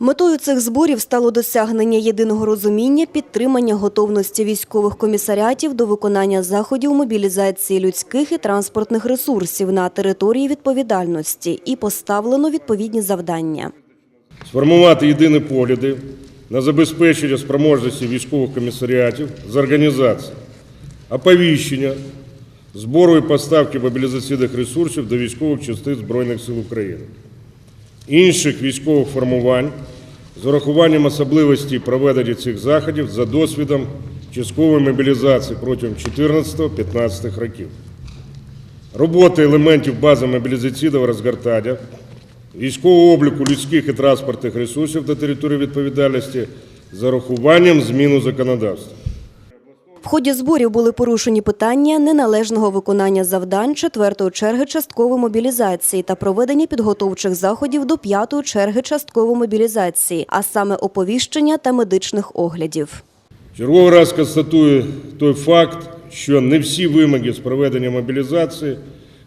Метою цих зборів стало досягнення єдиного розуміння, підтримання готовності військових комісаріатів до виконання заходів мобілізації людських і транспортних ресурсів на території відповідальності і поставлено відповідні завдання. сформувати єдині погляди на забезпечення спроможності військових комісаріатів з організації, оповіщення, збору і поставки мобілізаційних ресурсів до військових частин Збройних сил України, інших військових формувань з урахуванням особливостей проведення цих заходів за досвідом часткової мобілізації протягом 14-15 років роботи елементів бази мобілізаційного розгортання, військового обліку людських і транспортних ресурсів до території відповідальності з урахуванням зміну законодавства. В ході зборів були порушені питання неналежного виконання завдань четвертої черги часткової мобілізації та проведення підготовчих заходів до п'ятої черги часткової мобілізації, а саме оповіщення та медичних оглядів. Черговий раз констатую той факт, що не всі вимоги з проведення мобілізації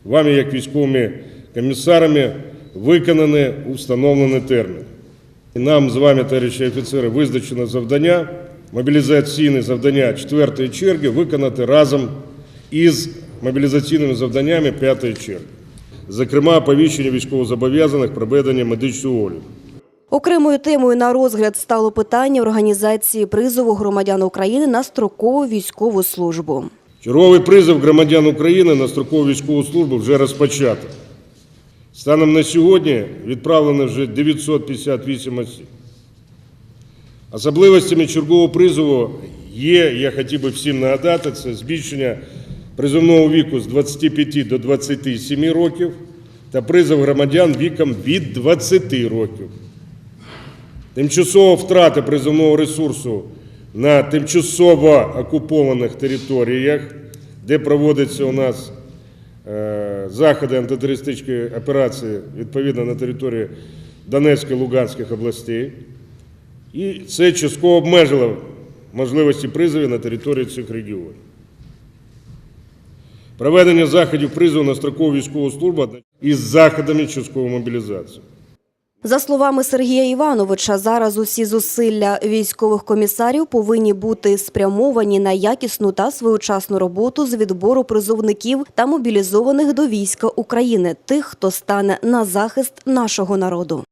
вами, як військовими комісарами, виконані у встановлений термін. І нам з вами, товариші офіцери, визначено завдання, мобілізаційне завдання четвертої черги виконати разом із мобілізаційними завданнями п'ятої черги. Зокрема, оповіщення військовозобов'язаних проведення медичного огляду. Окремою темою на розгляд стало питання організації призову громадян України на строкову військову службу. Черговий призов громадян України на строкову військову службу вже розпочато. Станом на сьогодні відправлено вже 958 осіб. Особливостями чергового призову є, я хотів би всім нагадати, це збільшення призовного віку з 25 до 27 років та призов громадян віком від 20 років. Тимчасова втрата призовного ресурсу на тимчасово окупованих територіях, де проводяться у нас е, заходи антитерористичної операції відповідно на території Донецької Луганських областей. І це частково обмежило можливості призовів на території цих регіонів. Проведення заходів призову на строкову військову службу із заходами часткової мобілізації. За словами Сергія Івановича, зараз усі зусилля військових комісарів повинні бути спрямовані на якісну та своєчасну роботу з відбору призовників та мобілізованих до війська України, тих, хто стане на захист нашого народу.